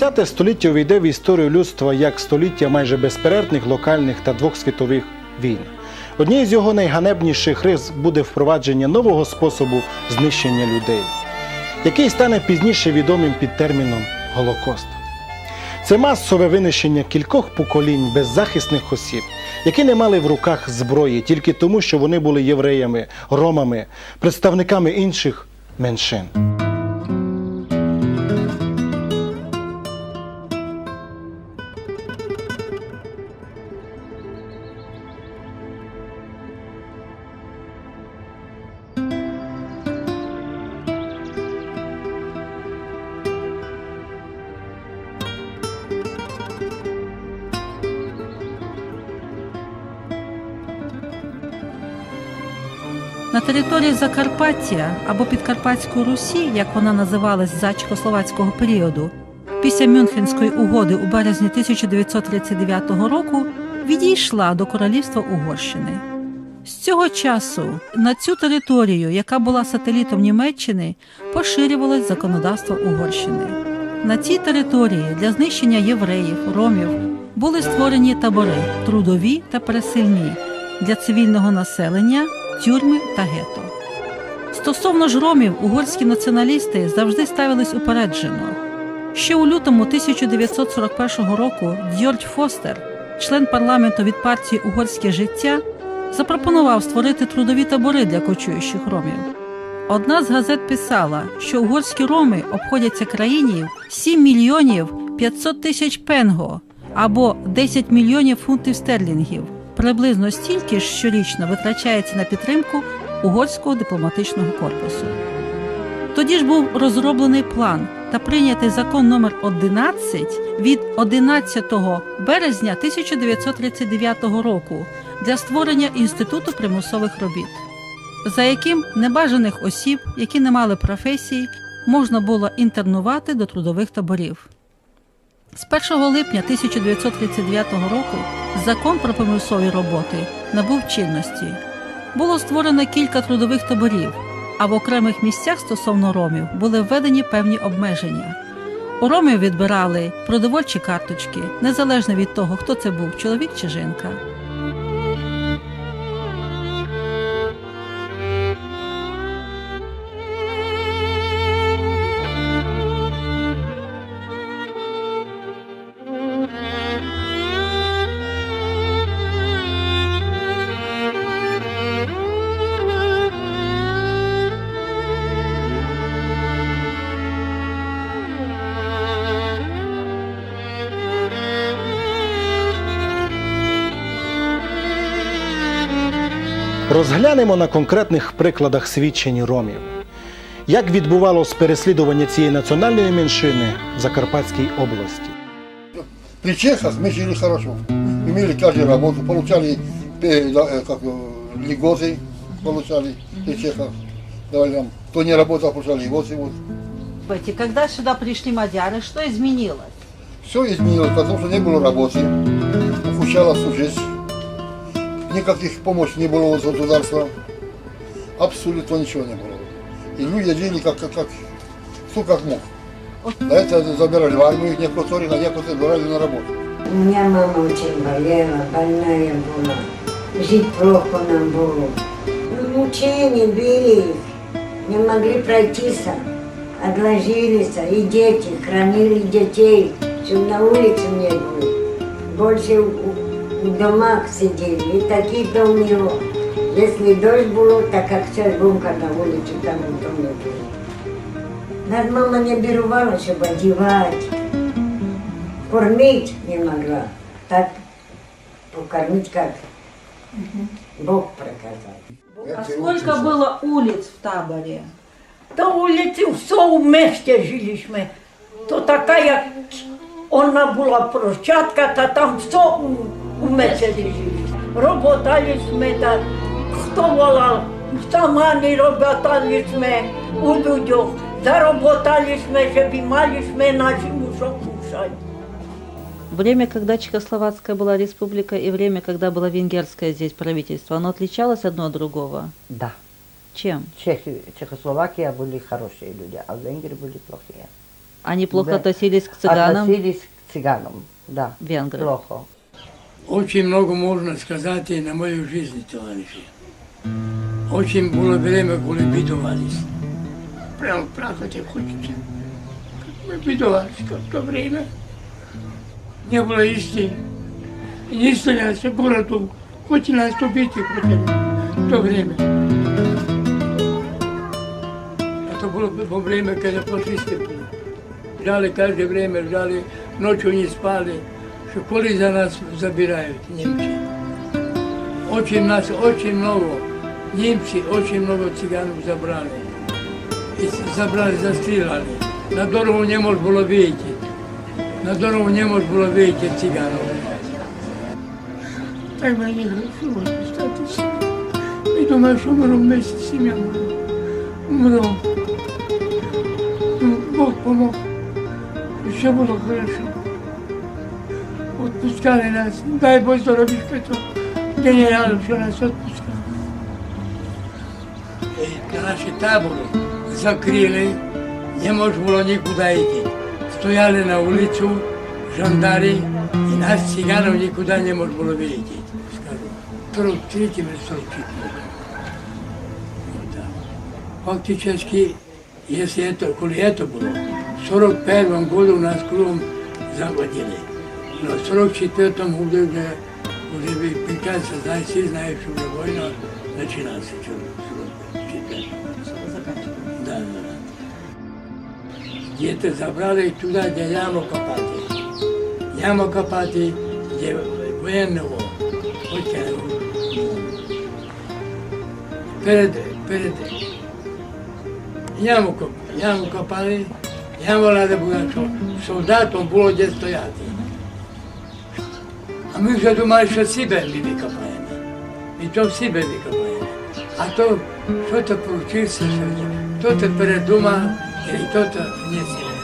ХХ століття увійде в історію людства як століття майже безперервних локальних та двох світових війн. Однією з його найганебніших рис буде впровадження нового способу знищення людей, який стане пізніше відомим під терміном Голокост. Це масове винищення кількох поколінь беззахисних осіб, які не мали в руках зброї тільки тому, що вони були євреями, ромами, представниками інших меншин. Території Закарпаття або Підкарпатської Русі, як вона називалась за чехословацького періоду, після Мюнхенської угоди у березні 1939 року відійшла до королівства Угорщини. З цього часу на цю територію, яка була сателітом Німеччини, поширювалось законодавство Угорщини. На цій території для знищення євреїв, ромів були створені табори трудові та пересильні для цивільного населення, тюрми та гето. Стосовно ж ромів, угорські націоналісти завжди ставились упереджено. Ще у лютому 1941 року Дьордь Фостер, член парламенту від партії Угорське життя, запропонував створити трудові табори для кочуючих ромів. Одна з газет писала, що угорські роми обходяться країні 7 мільйонів 500 тисяч пенго або 10 мільйонів фунтів стерлінгів. Приблизно стільки ж щорічно витрачається на підтримку угорського дипломатичного корпусу. Тоді ж був розроблений план та прийнятий закон номер 11 від 11 березня 1939 року для створення інституту примусових робіт, за яким небажаних осіб, які не мали професії, можна було інтернувати до трудових таборів. З 1 липня 1939 року закон про примусові роботи набув чинності. Було створено кілька трудових таборів, а в окремих місцях стосовно ромів були введені певні обмеження. У ромів відбирали продовольчі карточки, незалежно від того, хто це був чоловік чи жінка. Розглянемо на конкретних прикладах свідчень ромів, як відбувалось переслідування цієї національної меншини в Закарпатській області. При чехах мы жили хорошо. Имели каждую работу, получали э, да, э, как, э, льготы, получали при чехах. Давали нам. Кто не работал, получали льготы. Вот. Когда сюда пришли мадяры, что изменилось? Все изменилось, потому что не было работы. Ухудшала всю жизнь. Никаких помощи не было от государства. Абсолютно ничего не было. И люди жили как, как, как кто как мог. За это забирали в армию, некоторые, а некоторые брали на работу. У меня мама очень болела, больная была. Жить плохо нам было. Ну, Мучения били их. Не могли пройтись. Отложились. И дети, хранили детей. Чтобы на улице не было. Больше в, в- в домах сидели. И такие дом его. Если дождь было, так как сейчас бумка на улице, там в доме было. Нас мама не берувала, чтобы одевать. Кормить не могла. Так покормить как Бог приказал. А сколько было улиц в таборе? Та вулиці все в місті жилищме. То така, як вона була площадка, та там все у, місті жили. Роботали ми, та хто волав, самани роботали ми у людях. Заработали ми, щоб мали ми на зиму що кушати. Время, когда Чехословацкая была республика, и время, когда было венгерское здесь правительство, оно отличалось одно от другого? Да. Чем? Чехи, Чехословакия были хорошие люди, а венгры были плохие. Они плохо Да. относились к цыганам, Относились к цыганам, да. венгры. Плохо. Очень много можно сказать и на мою жизнь, товарищи. Очень было время, когда бедовались. Прямо плакать хочется. Мы бедовались как в то время. Не было истины. И не стреляться городу. Хоть и нас убить, хотели в то время. Это было во время, когда фашисты были. Ждали каждое время, ждали, ночью не спали, что коли за нас забирают немцы. Очень нас, очень много, немцы очень много цыганов забрали. И забрали, застрелили. На дорогу не можно было выйти. На дорогу не можно было выйти цыганов. Так мне нехорошо, представьте себе. И думаю, что умру вместе с семьей. Умру. Ну, Бог помог. И все было хорошо. Отпускали нас. Дай Бог здоровья, Петро. Генералов, что нас отпускали. И наши таборы закрыли. Не можно было никуда идти. Стояли на улицу жандари, и нас, цыганов, никуда не можно было выйти. Скажу, 43 или 44. Вот так. Фактически, если это, коли это было, в 41 году нас кругом заводили. В 44 году уже, уже вы прекрасно знаете, все знают, что уже война начиналась. в 44. Да, да. Где-то забрали туда, где яму копати. Яму копати, где военного. Хотя, перед, перед яму, коп, яму копали, яму треба було, що солдатом було де стояти. А ми вже думали, що ми викопаємо. І то себе викопаємо. А то, що то повчився, що то передумав, і то не себе.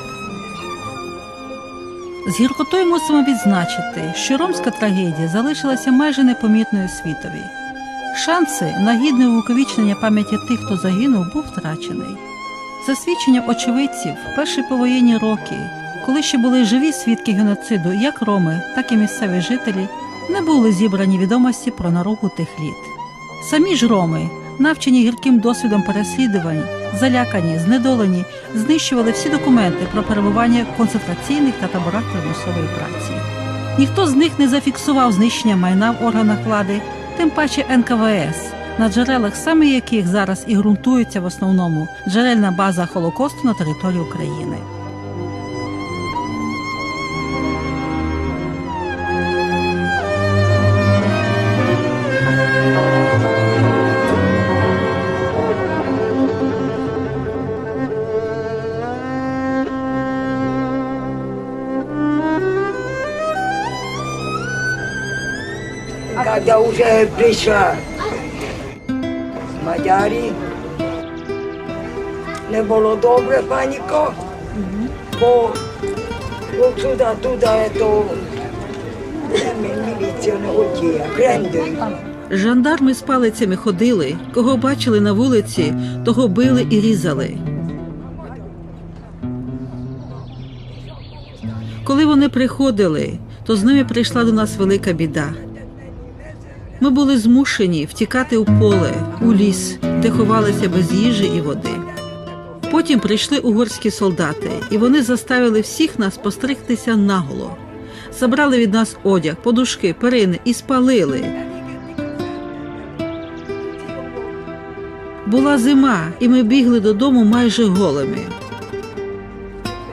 З гіркотою мусимо відзначити, що ромська трагедія залишилася майже непомітною світові. Шанси на гідне увіковічнення пам'яті тих, хто загинув, був втрачений. За свідченням очевидців, перші повоєнні роки, коли ще були живі свідки геноциду, як роми, так і місцеві жителі, не були зібрані відомості про наругу тих літ. Самі ж роми, навчені гірким досвідом переслідувань, залякані, знедолені, знищували всі документи про перебування в концентраційних та таборах примусової праці. Ніхто з них не зафіксував знищення майна в органах влади, тим паче НКВС, на джерелах саме яких зараз і ґрунтується в основному джерельна база Холокосту на території України. Когда уже прийшла Мадярі, не було добре паніко, бо туди, то міліція не хотіла, крендили. Жандарми з палицями ходили, кого бачили на вулиці, того били і різали. Коли вони приходили, то з ними прийшла до нас велика біда. Ми були змушені втікати у поле, у ліс, де ховалися без їжі і води. Потім прийшли угорські солдати, і вони заставили всіх нас постригтися наголо. Забрали від нас одяг, подушки, перини і спалили. Була зима, і ми бігли додому майже голими.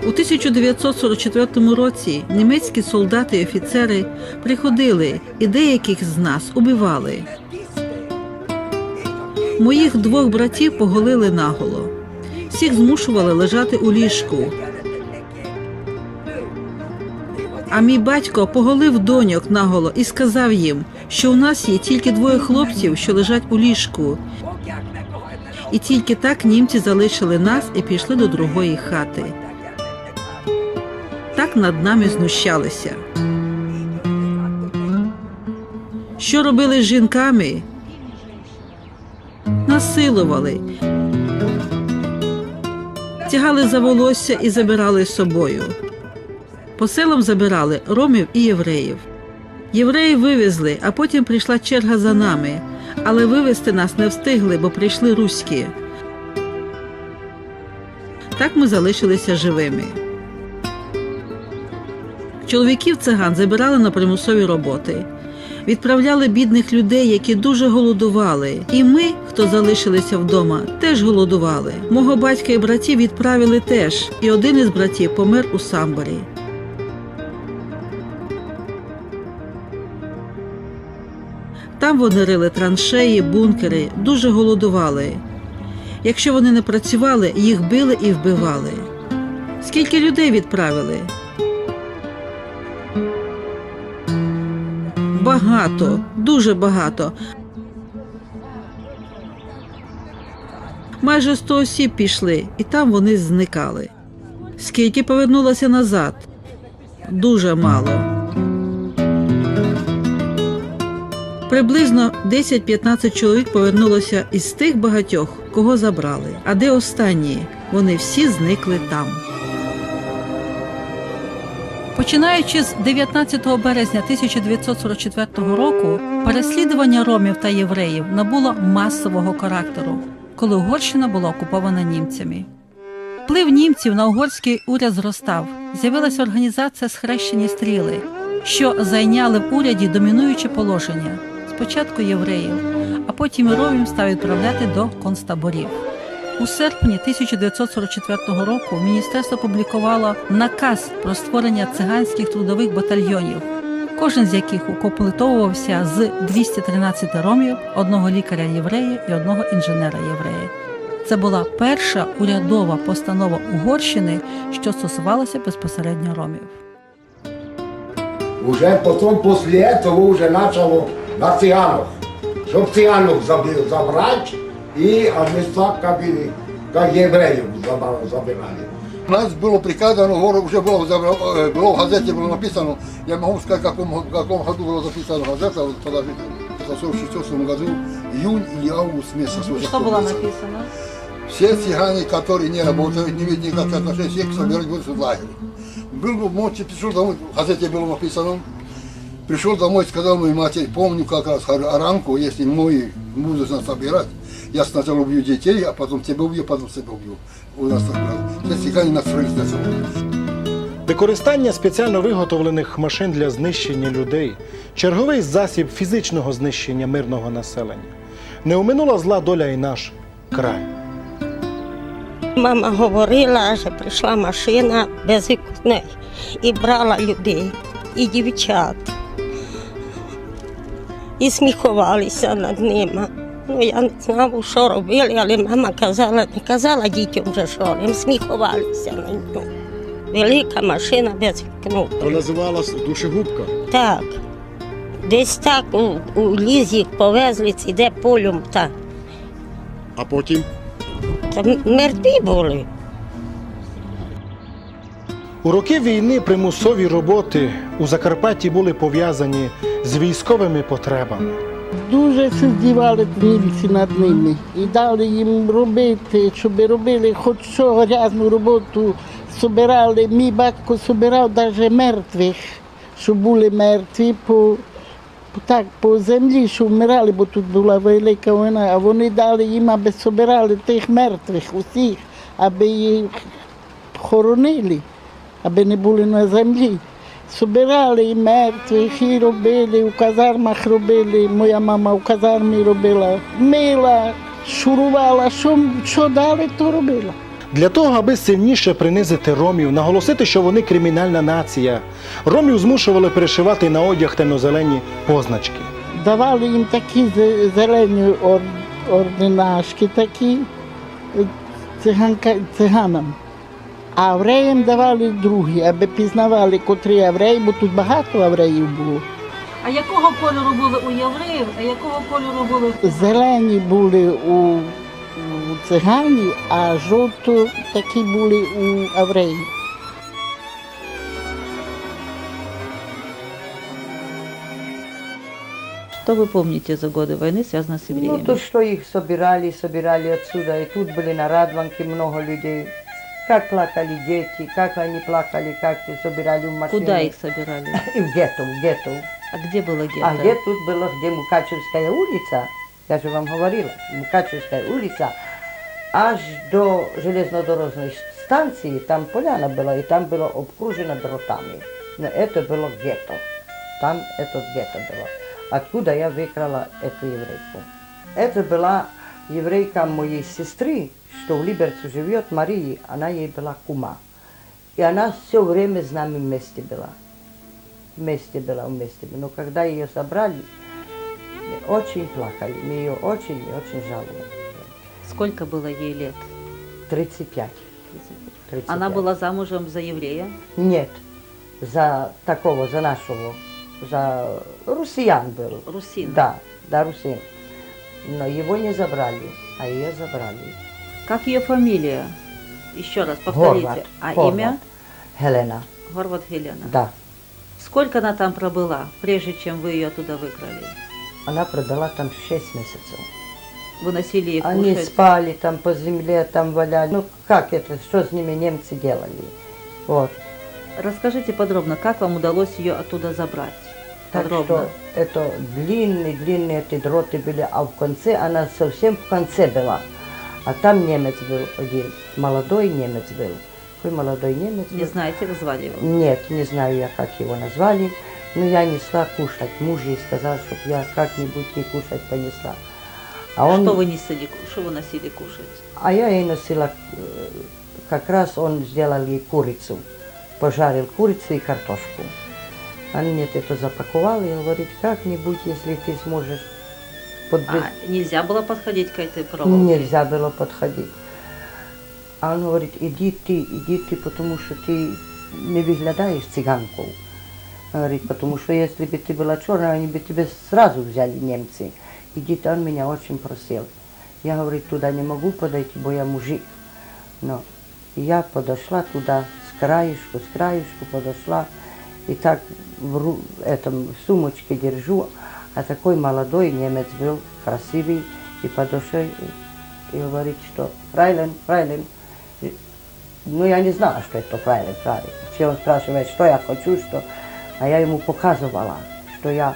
У 1944 році німецькі солдати і офіцери приходили і деяких з нас убивали. Моїх двох братів поголили наголо. Всіх змушували лежати у ліжку. А мій батько поголив доньок наголо і сказав їм, що у нас є тільки двоє хлопців, що лежать у ліжку. І тільки так німці залишили нас і пішли до другої хати. Так над нами знущалися. Що робили з жінками? Насилували. тягали за волосся і забирали з собою. По селам забирали ромів і євреїв. Євреї вивезли, а потім прийшла черга за нами, але вивезти нас не встигли, бо прийшли руські. Так ми залишилися живими. Чоловіків циган забирали на примусові роботи. Відправляли бідних людей, які дуже голодували. І ми, хто залишилися вдома, теж голодували. Мого батька і братів відправили теж, і один із братів помер у самборі. Там вони рили траншеї, бункери, дуже голодували. Якщо вони не працювали, їх били і вбивали. Скільки людей відправили? Багато, дуже багато. Майже 100 осіб пішли, і там вони зникали. Скільки повернулося назад? Дуже мало. Приблизно 10-15 чоловік повернулося із тих багатьох, кого забрали. А де останні? Вони всі зникли там. Починаючи з 19 березня 1944 року, переслідування ромів та євреїв набуло масового характеру, коли Угорщина була окупована німцями. Вплив німців на угорський уряд зростав. З'явилася організація Схрещені стріли, що зайняли в уряді домінуюче положення. Спочатку євреїв, а потім і ромів став відправляти до концтаборів. У серпні 1944 року міністерство публікувало наказ про створення циганських трудових батальйонів, кожен з яких укомплектовувався з 213 ромів, одного лікаря єврея і одного інженера єврея. Це була перша урядова постанова Угорщини, що стосувалася безпосередньо ромів. Уже потом после этого уже начало на цыганов. Чтоб цыганов заби- забрать И отнесла как, и- как евреев забирали. У нас было приказано, уже было, э, было в газете было написано, я могу сказать, в каком, в каком году было записано газета, вот подождите, в 1946 году, июнь или август месяц. Что было написано. Все цыгане, которые не работают, не имеют никаких отношений, всех собирать будут в лагерь. Был бы ночью, пришел домой, в газете было написано, пришел домой, сказал моей матери, помню как раз ранку, если мой муж нас собирать, я сначала убью детей, а потом тебя убью, потом себя убью. У нас так было. Все цыгане настроились на собой. Використання спеціально виготовлених машин для знищення людей, черговий засіб фізичного знищення мирного населення. Не оминула зла доля і наш край. Мама говорила, що прийшла машина без вікней і брала людей, і дівчат. І сміхувалися над ними. Ну, я не знав, що робили, але мама казала, не казала дітям вже що, їм сміхувалися на нього. Велика машина без вікна. називалась душегубка. Так. Десь так у, у ліс їх повезли, ці де полем так. А потім Та мертві були. У роки війни примусові роботи у Закарпатті були пов'язані з військовими потребами. Дуже здівали німці над ними і дали їм робити, щоб робили хоч що грязну роботу. Собирали, мій батько собирав навіть мертвих, що були мертві по, так, по землі, що вмирали, бо тут була велика війна, а вони дали їм, аби собирали тих мертвих усіх, аби їх хоронили, аби не були на землі. Собирали і мертвих, і робили, у казармах робили. Моя мама в казармі робила, мила, шурувала, що, що дали, то робила. Для того, аби сильніше принизити ромів, наголосити, що вони кримінальна нація, ромів змушували перешивати на одяг темно-зелені позначки. Давали їм такі зелені ор, ординашки, такі е, циганка, циганам. А євреям давали другі, аби пізнавали, котрі євреї, бо тут багато євреїв було. А якого кольору були у євреїв, а якого кольору були Зелені були у, у циганів, а жовто такі були у євреїв. Что вы помните за годы войны, связанные с Ну, евреями? то, что их собирали, собирали отсюда. И тут были на Радванке много людей. Как плакали дети, как они плакали, как собирали в машину. Куда их собирали? И в гетто, в гетто. А где было гетто? А где тут было, где Мукачевская улица, я же вам говорила, Мукачевская улица, аж до железнодорожной станции, там поляна была, и там было обкружено дротами. Но это было гетто. Там это гетто было. Откуда я выкрала эту еврейку? Это была еврейка моей сестры, что в Либерце живет, Марии, она ей была кума. И она все время с нами вместе была. Вместе была, вместе. Но когда ее собрали, очень плакали. Мы ее очень и очень жалуем. Сколько было ей лет? 35. 35. Она была замужем за еврея? Нет, за такого, за нашего, за русиян был. Русин. Да, да, русин. Но его не забрали, а ее забрали. Как ее фамилия? Еще раз повторите. Хорват. А Хорват. имя? Хелена, Горват Хелена. да. Сколько она там пробыла, прежде чем вы ее туда выкрали? Она пробыла там 6 месяцев. Выносили ей Они кушать? спали там по земле, там валяли. Ну как это, что с ними немцы делали? Вот. Расскажите подробно, как вам удалось ее оттуда забрать? Так Подробно. что это длинные, длинные эти дроты были, а в конце, она совсем в конце была. А там немец был один, молодой немец был. Какой молодой немец Не был? знаете, как звали его? Нет, не знаю я, как его назвали. Но я несла кушать. Муж ей сказал, чтобы я как-нибудь ей кушать понесла. А он, Что вы носили, ку- что вы носили кушать? а я ей носила, э, как раз он сделал ей курицу. Пожарил курицу и картошку. Он мне это запаковал и говорит, как-нибудь, если ты сможешь подвез- А нельзя было подходить к этой проволоке? Нельзя было подходить. А он говорит, иди ты, иди ты, потому что ты не выглядаешь цыганкой. Говорит, потому что если бы ты была черная, они бы тебя сразу взяли немцы. Иди ты, он меня очень просил. Я, говорит, туда не могу подойти, бо я мужик. Но я подошла туда с краешку, с краешку подошла. И так в этом сумочке держу. А такой молодой немец был, красивый, и подошел и, и говорит, что фрайлен, фрайлен. Ну, я не знала, что это фрайлен, фрайлен. Все он спрашивает, что я хочу, что... А я ему показывала, что я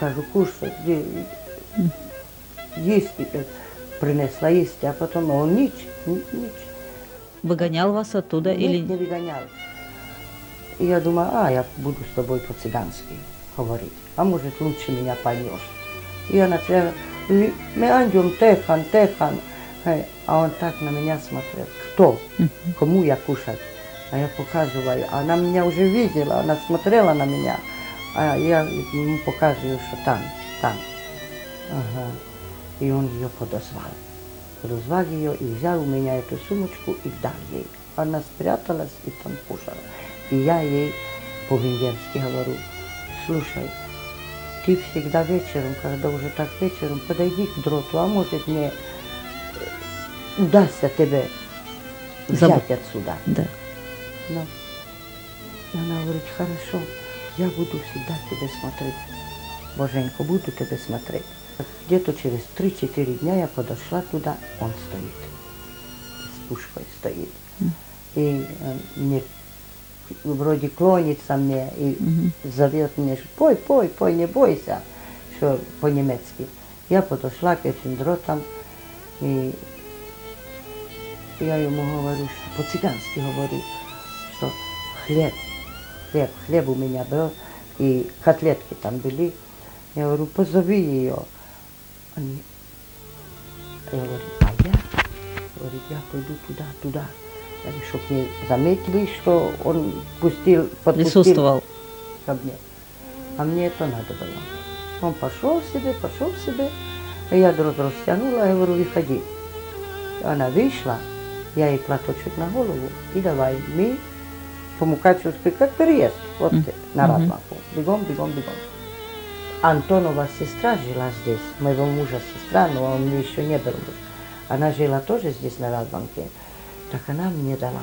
кажу, кушать, е- есть, э, принесла есть, а потом он нич, ни- нич. Выгонял вас оттуда Нет, или не выгонял. И я думаю, а, я буду с тобой по-цыгански говорить, а может лучше меня поймешь. И она сказала, «Ли- мы идем техан, техан. Э, А он так на меня смотрел, кто, кому я кушать. А я показываю, она меня уже видела, она смотрела на меня. А я ему показываю, что там, там. Ага. И он ее подозвал. Подозвал ее и взял у меня эту сумочку и дал ей. Она спряталась и там кушала. И я ей по-венгерски говорю, слушай, ты всегда вечером, когда уже так вечером, подойди к дроту, а может мне э, удастся тебе Заб- взять отсюда. Да. Ну, и она говорит, хорошо, я буду всегда тебе смотреть. Боженька, буду тебе смотреть. Где-то через 3-4 дня я подошла туда, он стоит. С пушкой стоит. И э, мне вроде клонится мне и зовет меня, что пой, пой, пой, не бойся, что по-немецки. Я подошла к этим дротам и я ему говорю, что по-цыгански говорю, что хлеб, хлеб, хлеб у меня был, и котлетки там были. Я говорю, позови ее. Они, я говорю, а я? Говорит, я пойду туда, туда. Я говорю, чтоб не заметили, что он пустил, подпустил Присутствовал. ко мне. А мне это надо было. Он пошел себе, пошел себе. А я дрот растянула, я говорю, выходи. Она вышла, я ей платочек на голову и давай, мы по Мукачевской, как переезд, вот Мгм. на Мгм. Радмаку. Бегом, бегом, бегом. Антонова сестра жила здесь, моего мужа сестра, но он мне еще не был муж. Она жила тоже здесь на Радбанке. Так она мне дала.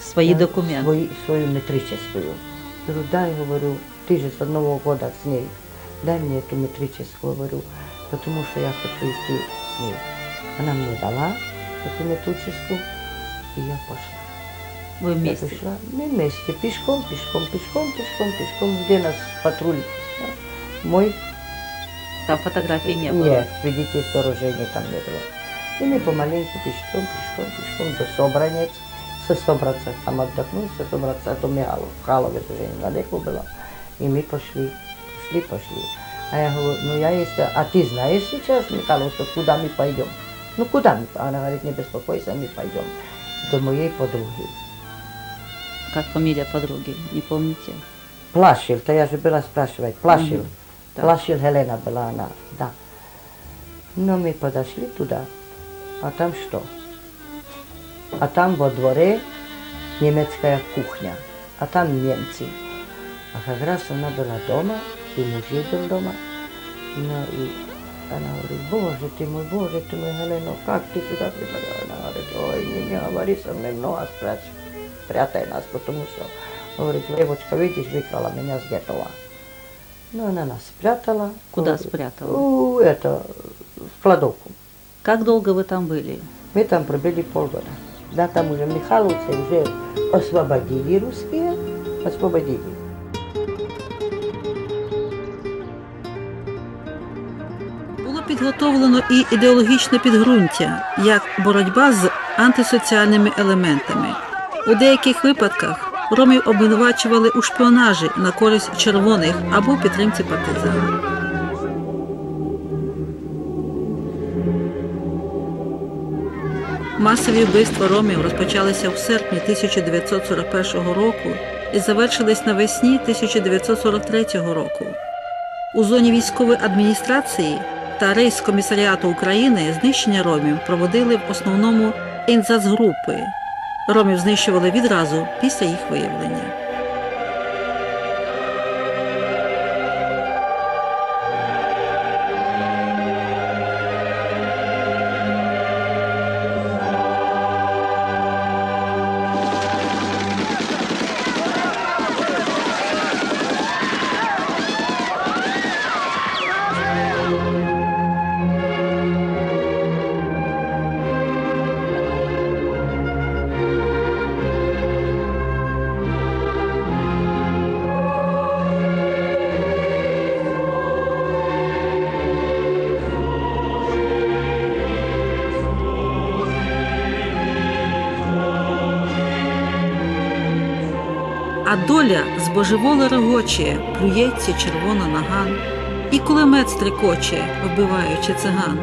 Свои Я документы. Свои, свою метрическую. Говорю, дай, говорю, ты же с одного года с ней. Дай мне эту метрическую, говорю, потому что я хочу идти с ней. Она мне дала эту метрическую. И я пошла. Вы Я вместе? пришла, мы вместе, пешком, пешком, пешком, пешком, пешком. Где нас патруль? Мой Там фотографий не было. Нет, свидетельства рождения там не было. И мы помаленьку пешком, пешком, пешком до Собранец. Со Собранца там отдохнули, со Собранца, а то Михайлов, в Халове тоже недалеко было. И мы пошли, пошли, пошли. А я говорю, ну я если, а ты знаешь сейчас, Михайлов, что куда мы пойдем? Ну куда мы? Она говорит, не беспокойся, мы пойдем до моей подруги. Как фамилия подруги, не помните? Плашил, то я же была спрашивать, Плашил. Мгм, да. Плашил Helena была она, да. Но мы подошли туда, а там что? А там во дворе немецкая кухня, а там немцы. А как раз она была дома, и муж был дома. Ну и она говорит, боже ты мой, боже ты мой, Helena, как ты сюда пришла? Она говорит, ой, не, не говори со мной, много спрячь, спрятай нас, потому что, говорит, девочка, видишь, выкрала меня с гетова. Ну, она нас спрятала. Куда Говорит, спрятала? У, это, в кладовку. Как долго вы там были? Мы там пробыли полгода. Да, там уже Михайловцы уже освободили русские, освободили. Було підготовлено і ідеологічне підґрунтя, як боротьба з антисоціальними елементами. У деяких випадках ромів обвинувачували у шпіонажі на користь червоних або підтримці партизан. Масові вбивства ромів розпочалися в серпні 1941 року і завершились навесні 1943 року. У зоні військової адміністрації та рейс-комісаріату України знищення ромів проводили в основному інзацгрупи. Ромів знищували відразу після їх виявлення. А доля збожеволе регоче, плюється червона наган, і кулемет стрекоче, вбиваючи циган.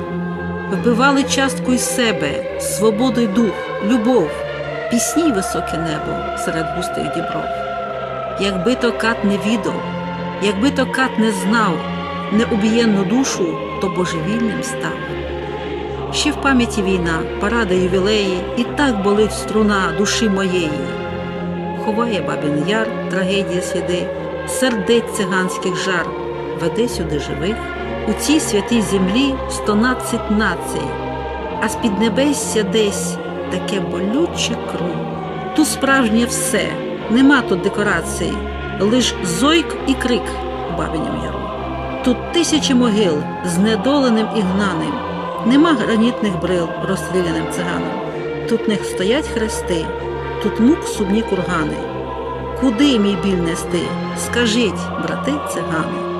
Вбивали частку із себе, свободу й дух, любов, пісні високе небо серед густих дібров. Якби то кат не відав, якби то кат не знав неубієнну душу, то божевільним став. Ще в пам'яті війна, паради ювілеї, і так болить струна душі моєї. Ховає бабін яр, трагедія сліди, сердець циганських жар, веде сюди живих, у цій святій землі стонадцять націй, а з під небесся десь таке болюче кров. Тут справжнє все, нема тут декорацій, лиш зойк і крик у бабинім яру. Тут тисячі могил знедоленим і гнаним, нема гранітних брил розстріляним циганам. Тут них стоять хрести, тут мук сумні кургани. Куди мій біль нести? Скажіть, брати цигани.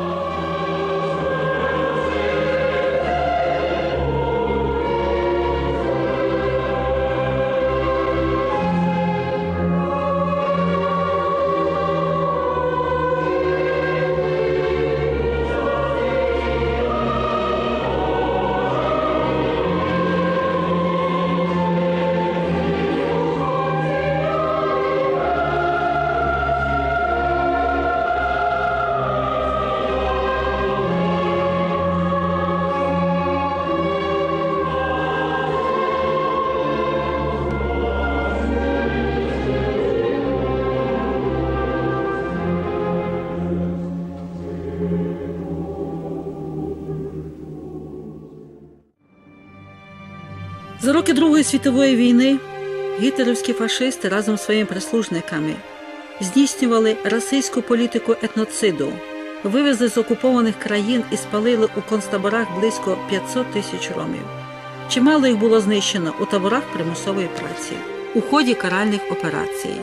За роки Другої світової війни гітлерівські фашисти разом з своїми прислужниками здійснювали расистську політику етноциду, вивезли з окупованих країн і спалили у концтаборах близько 500 тисяч ромів. Чимало їх було знищено у таборах примусової праці. у ході каральних операцій.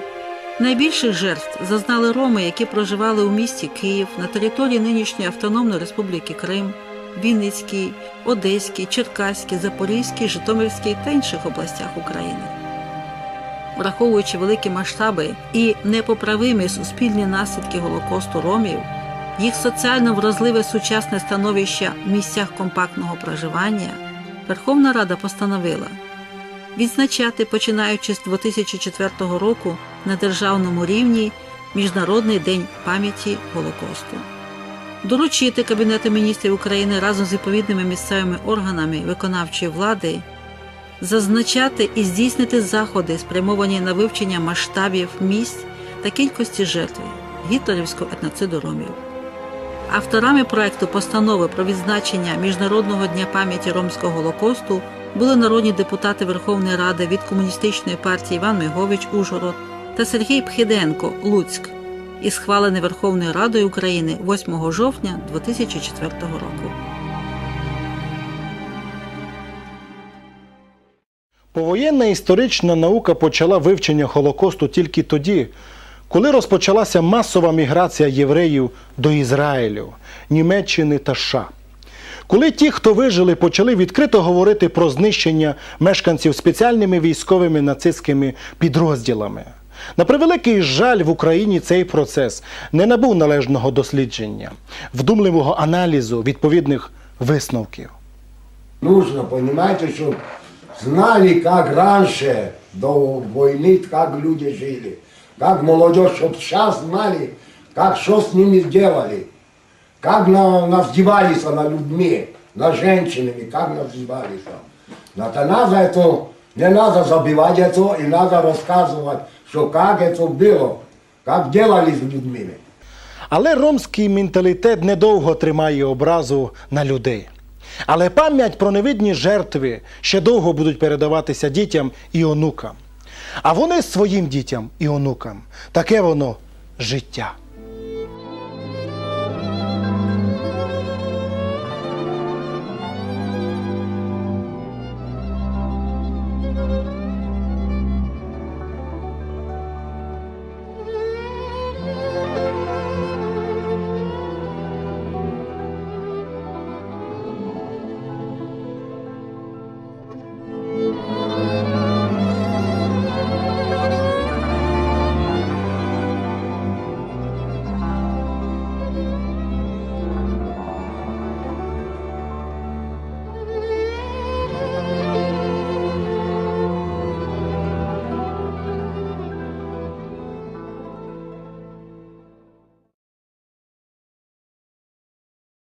Найбільших жертв зазнали роми, які проживали у місті Київ на території нинішньої Автономної Республіки Крим, Вінницькій, Одеській, Черкаській, Запорізькій, Житомирській та інших областях України. Враховуючи великі масштаби і непоправимі суспільні наслідки Голокосту ромів, їх соціально вразливе сучасне становище в місцях компактного проживання, Верховна Рада постановила відзначати, починаючи з 2004 року на державному рівні Міжнародний день пам'яті Голокосту. Доручити Кабінету міністрів України разом з відповідними місцевими органами виконавчої влади зазначати і здійснити заходи, спрямовані на вивчення масштабів місць та кількості жертв гітлерівського етноциду ромів. Авторами проекту постанови про відзначення Міжнародного дня пам'яті ромського голокосту були народні депутати Верховної Ради від комуністичної партії Іван Мигович Ужгород та Сергій Пхиденко Луцьк і схвалений Верховною Радою України 8 жовтня 2004 року. Повоєнна історична наука почала вивчення Холокосту тільки тоді, коли розпочалася масова міграція євреїв до Ізраїлю, Німеччини та США. Коли ті, хто вижили, почали відкрито говорити про знищення мешканців спеціальними військовими нацистськими підрозділами. На превеликий жаль, в Україні цей процес не набув належного дослідження, вдумливого аналізу відповідних висновків. Нужно, понимаете, чтобы знали, как раньше, до войны, как люди жили. Как молодежь, чтобы сейчас знали, как что с ними сделали. Как на, навздевались на людьми, на женщинами, как навздевались. Это надо это, не надо забивать это, и надо рассказывать, что як це було, як робили з людьми. Але ромський менталітет недовго тримає образу на людей. Але пам'ять про невидні жертви ще довго будуть передаватися дітям і онукам. А вони своїм дітям і онукам. Таке воно життя.